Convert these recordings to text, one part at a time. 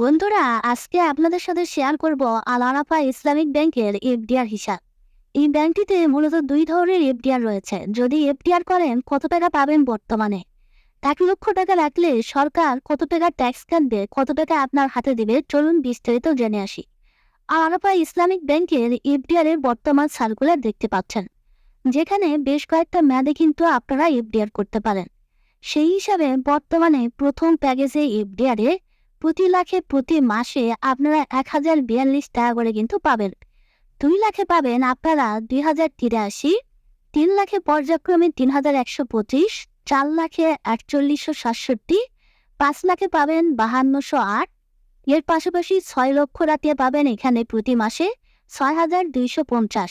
বন্ধুরা, আজকে আপনাদের সাথে শেয়ার করব আল ইসলামিক ব্যাংকের এফডিআর হিসাব। এই ব্যাংকটিতে মূলত দুই ধরনের এফডিআর রয়েছে। যদি এফডিআর করেন, কত টাকা পাবেন বর্তমানে? এক লক্ষ টাকা রাখলে সরকার কত টাকা ট্যাক্স কাটবে, কত টাকা আপনার হাতে দেবে, চলুন বিস্তারিত জেনে আসি। আল ইসলামিক ব্যাংকের এফডিআর এর বর্তমান সার্কুলার দেখতে পাচ্ছেন, যেখানে বেশ কয়েকটা মেয়াদে কিন্তু আপনারা এফডিআর করতে পারেন। সেই হিসাবে বর্তমানে প্রথম প্যাকেজে এফডিআর এ প্রতি লাখে প্রতি মাসে আপনারা এক হাজার বিয়াল্লিশ টাকা করে কিন্তু পাবেন। দুই লাখে পাবেন আপনারা দুই হাজার তিরাশি, তিন লাখে পর্যায়ক্রমে তিন হাজার একশো পঁচিশ, চার লাখে একচল্লিশশো সাতষট্টি, পাঁচ লাখে পাবেন বাহান্নশো আট। এর পাশাপাশি ছয় লক্ষ রাতিয়া পাবেন এখানে প্রতি মাসে ছয় হাজার দুইশো পঞ্চাশ।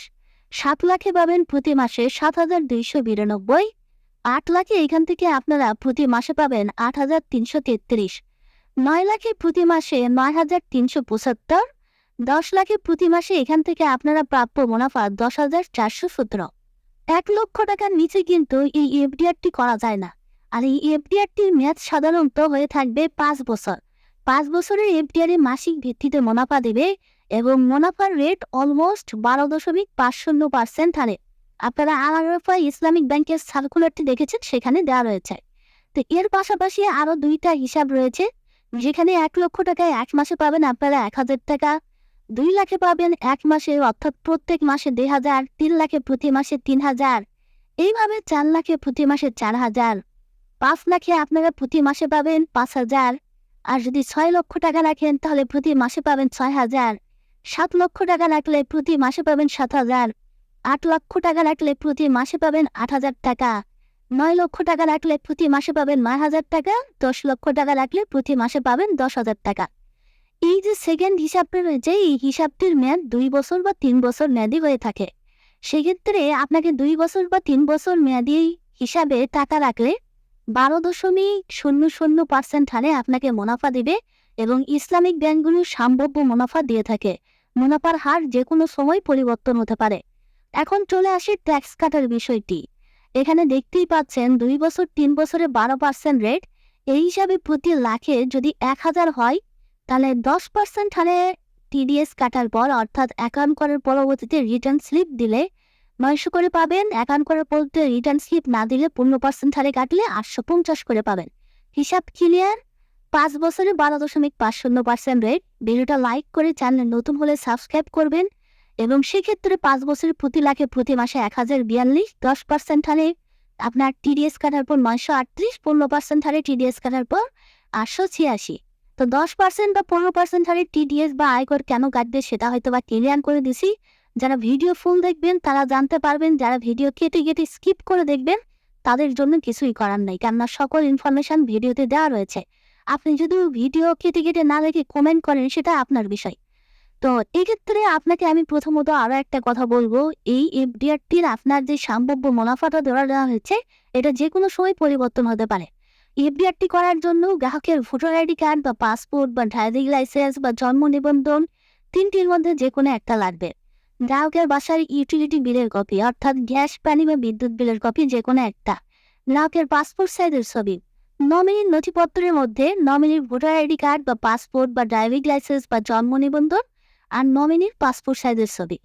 সাত লাখে পাবেন প্রতি মাসে সাত হাজার দুইশো বিরানব্বই। আট লাখে এখান থেকে আপনারা প্রতি মাসে পাবেন আট হাজার তিনশো তেত্রিশ। নয় লাখে প্রতি মাসে নয় হাজার তিনশো পঁচাত্তর, দশ লাখে প্রতি মাসে এখান থেকে আপনারা প্রাপ্য মুনাফা দশ হাজার চারশো সতেরো। এক লক্ষ টাকার নিচে কিন্তু এই এফডিআরটি করা যায় না। আর এই এফডিআরটির মেয়াদ সাধারণত হয়ে থাকবে পাঁচ বছর। পাঁচ বছরের এফডিআর মাসিক ভিত্তিতে মুনাফা দেবে এবং মুনাফার রেট অলমোস্ট বারো দশমিক পাঁচ শূন্য পার্সেন্ট হারে। আপনারা আলারফা ইসলামিক ব্যাংকের সার্কুলারটি দেখেছেন, সেখানে দেওয়া রয়েছে। তো এর পাশাপাশি আরও দুইটা হিসাব রয়েছে। যেখানে এক লক্ষ টাকায় এক মাসে পাবেন আপনারা এক হাজার টাকা। দুই লাখে পাবেন এক মাসে, অর্থাৎ প্রত্যেক মাসে দুই হাজার, তিন লাখে প্রতি মাসে তিন হাজার। এইভাবে চার লাখে প্রতি মাসে চার হাজার। পাঁচ লাখে আপনারা প্রতি মাসে পাবেন পাঁচ হাজার। আর যদি ছয় লক্ষ টাকা রাখেন, তাহলে প্রতি মাসে পাবেন ছয় হাজার। সাত লক্ষ টাকা রাখলে প্রতি মাসে পাবেন সাত হাজার। আট লক্ষ টাকা রাখলে প্রতি মাসে পাবেন আট হাজার টাকা। নয় লক্ষ টাকা রাখলে প্রতি মাসে পাবেন নয় হাজার টাকা, দশ লক্ষ টাকা রাখলে প্রতি মাসে পাবেন দশ হাজার টাকা। এই যে সেকেন্ড হিসাবটা রয়েছে, এই হিসাবটির মেয়াদ দুই বছর বা তিন বছর মেয়াদি হয়ে থাকে। সেক্ষেত্রে আপনাকে দুই বছর বা তিন বছর মেয়াদি হিসাবে টাকা রাখলে বারো দশমিক শূন্য শূন্য পার্সেন্ট হারে আপনাকে মুনাফা দিবে এবং ইসলামিক ব্যাংকগুলো সম্ভাব্য মুনাফা দিয়ে থাকে। মুনাফার হার যে কোনো সময় পরিবর্তন হতে পারে। এখন চলে আসে ট্যাক্স কাটার বিষয়টি। এখানে দেখতেই পাচ্ছেন দুই বছর, তিন বছরে বারো পার্সেন্ট রেট এই হিসাবে প্রতি লাখে যদি এক হাজার হয়, তাহলে দশ পার্সেন্ট হারে টিডিএস কাটার পর, অর্থাৎ অ্যাকাউন্ট করার পরবর্তীতে রিটার্ন স্লিপ দিলে নয়শো করে পাবেন। অ্যাকাউন্ট করার পরবর্তীতে রিটার্ন স্লিপ না দিলে পনেরো পার্সেন্ট হারে কাটলে আটশো পঞ্চাশ করে পাবেন। হিসাব ক্লিয়ার পাঁচ বছরে বারো দশমিক পাঁচ শূন্য পার্সেন্ট রেট ভিডিওটা লাইক করে চ্যানেল নতুন হলে সাবস্ক্রাইব করবেন। এবং সেক্ষেত্রে পাঁচ বছরের প্রতি লাখে প্রতি মাসে এক হাজার বিয়াল্লিশ দশ পার্সেন্ট হারে আপনার টিডিএস কাটার পর নয়শো আটত্রিশ, পনেরো পার্সেন্ট হারে টিডিএস কাটার পর আটশো ছিয়াশি। তো দশ পার্সেন্ট বা পনেরো পার্সেন্ট হারে টিডিএস বা আয়কর কেন কাটবে সেটা হয়তো বা ক্লিয়ার করে দিছি। যারা ভিডিও ফুল দেখবেন, তারা জানতে পারবেন, যারা ভিডিও কেটে কেটে স্কিপ করে দেখবেন, তাদের জন্য কিছুই করার নাই। কেননা সকল ইনফরমেশন ভিডিওতে দেওয়া রয়েছে। আপনি যদি ভিডিও কেটে কেটে না দেখে কমেন্ট করেন, সেটা আপনার বিষয়। তো এক্ষেত্রে আপনাকে আমি প্রথমত আরও একটা কথা বলব। এই এফডিআরটির আপনার যে সম্ভাব্য মুনাফাটা ধরা দেওয়া হয়েছে, এটা যে কোনো সময় পরিবর্তন হতে পারে। এফডিআরটি করার জন্য গ্রাহকের ভোটার আইডি কার্ড বা পাসপোর্ট বা ড্রাইভিং লাইসেন্স বা জন্ম নিবন্ধন তিনটির মধ্যে যে কোনো একটা লাগবে। গ্রাহকের বাসার ইউটিলিটি বিলের কপি, অর্থাৎ গ্যাস, পানি বা বিদ্যুৎ বিলের কপি যে কোনো একটা। গ্রাহকের পাসপোর্ট সাইজের ছবি, নমিনির নথিপত্রের মধ্যে নমিনির ভোটার আইডি কার্ড বা পাসপোর্ট বা ড্রাইভিং লাইসেন্স বা জন্ম নিবন্ধন আর নমিনির পাসপোর্ট সাইজের ছবি।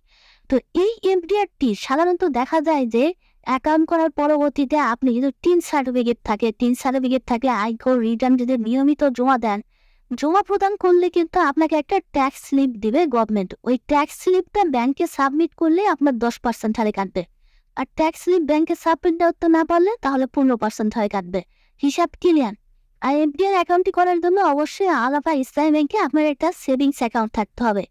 তো এই এমডিআরটি সাধারণত দেখা যায় যে অ্যাকাউন্ট করার পরবর্তীতে আপনি যদি তিন সার্টিফিকেট থাকে, তিন সার্টিফিকেট থাকে আয়কর রিটার্ন যদি নিয়মিত জমা দেন, জমা প্রদান করলে কিন্তু আপনাকে একটা ট্যাক্স স্লিপ দিবে গভর্নমেন্ট ওই ট্যাক্স স্লিপটা ব্যাংকে সাবমিট করলে আপনার দশ পার্সেন্ট হারে কাটবে। আর ট্যাক্স স্লিপ ব্যাংকে সাবমিট করতে না পারলে তাহলে পনেরো পার্সেন্ট হারে কাটবে। হিসাব ক্লিয়ার আর এফডিআর অ্যাকাউন্টটি করার জন্য অবশ্যই আলাদা ইসলামী ব্যাংকে আপনার একটা সেভিংস অ্যাকাউন্ট থাকতে হবে।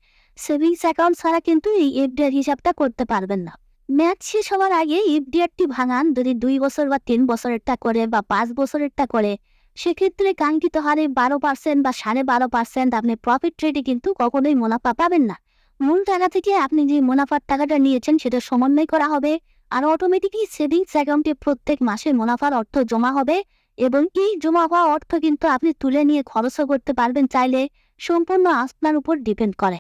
সেভিংস অ্যাকাউন্ট ছাড়া কিন্তু এই এফডিআর হিসাবটা করতে পারবেন না। ম্যাচ শেষ হওয়ার আগে এফডিআরটি ভাঙান, যদি দুই বছর বা তিন বছরেরটা করে বা পাঁচ বছরেরটা করে, সেক্ষেত্রে কাঙ্ক্ষিত হারে বারো পার্সেন্ট বা সাড়ে বারো পার্সেন্ট আপনি প্রফিট ট্রেডে কিন্তু কখনোই মুনাফা পাবেন না। মূল টাকা থেকে আপনি যে মুনাফার টাকাটা নিয়েছেন সেটা সমন্বয় করা হবে আর অটোমেটিকই সেভিংস অ্যাকাউন্টে প্রত্যেক মাসে মুনাফার অর্থ জমা হবে এবং এই জমা হওয়া অর্থ কিন্তু আপনি তুলে নিয়ে খরচও করতে পারবেন চাইলে, সম্পূর্ণ আপনার উপর ডিপেন্ড করে।